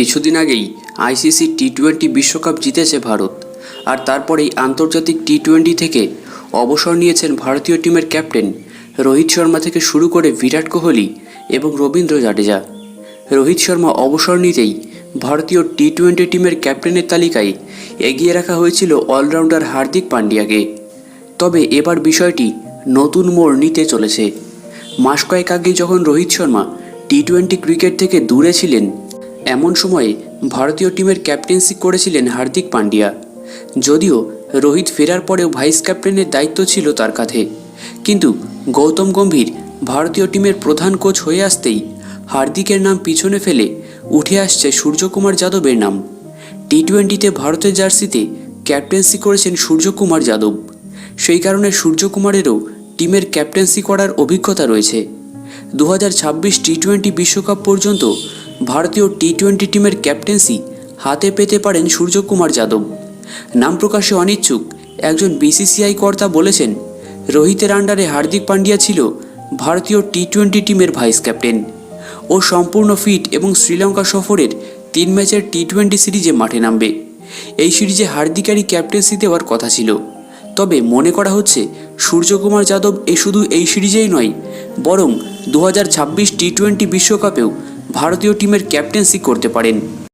কিছুদিন আগেই ICC T twenty বিশ্বকাপ জিতেছে ভারত। আর তারপরেই আন্তর্জাতিক টি টোয়েন্টি থেকে অবসর নিয়েছেন ভারতীয় টিমের ক্যাপ্টেন রোহিত শর্মা থেকে শুরু করে বিরাট কোহলি এবং রবীন্দ্র জাডেজা। রোহিত শর্মা অবসর নিতেই ভারতীয় টি টোয়েন্টি টিমের ক্যাপ্টেনের তালিকায় এগিয়ে রাখা হয়েছিল অলরাউন্ডার হার্দিক পান্ডিয়াকে। তবে এবার বিষয়টি নতুন মোড় নিতে চলেছে। মাস কয়েক আগে যখন Rohit Sharma T twenty cricket থেকে দূরে ছিলেন এমন সময়ে ভারতীয় টিমের ক্যাপ্টেন্সি করেছিলেন হার্দিক পান্ডিয়া। যদিও রোহিত ফেরার পরেও ভাইস ক্যাপ্টেনের দায়িত্ব ছিল তার কাঁধে। কিন্তু গৌতম গম্ভীর ভারতীয় টিমের প্রধান কোচ হয়ে আসতেই হার্দিকের নাম পিছনে ফেলে উঠে আসছে সূর্যকুমার যাদবের নাম। টি টোয়েন্টিতে ভারতের জার্সিতে ক্যাপ্টেন্সি করেছেন সূর্যকুমার যাদব। সেই কারণে সূর্যকুমারেরও টিমের ক্যাপ্টেন্সি করার অভিজ্ঞতা রয়েছে। দু হাজার ছাব্বিশ টি টোয়েন্টি বিশ্বকাপ পর্যন্ত ভারতীয় টি টোয়েন্টি টিমের ক্যাপ্টেন্সি হাতে পেতে পারেন সূর্যকুমার যাদব। নাম প্রকাশে অনিচ্ছুক, একজন বিসিসিআই কর্তা বলেছেন, রোহিতের আন্ডারে হার্দিক পান্ডিয়া ছিল ভারতীয় টি টোয়েন্টি টিমের ভাইস ক্যাপ্টেন। ও সম্পূর্ণ ফিট এবং শ্রীলঙ্কা সফরের তিন ম্যাচের টি টোয়েন্টি সিরিজে মাঠে নামবে। এই সিরিজে হার্দিকারই ক্যাপ্টেন্সি দেওয়ার কথা ছিল। তবে মনে করা হচ্ছে, সূর্যকুমার যাদব এ শুধু এই সিরিজেই নয়, বরং দু হাজার ছাব্বিশ টি টোয়েন্টি বিশ্বকাপেও ভারতীয় টিমের ক্যাপ্টেন্সি করতে পারেন।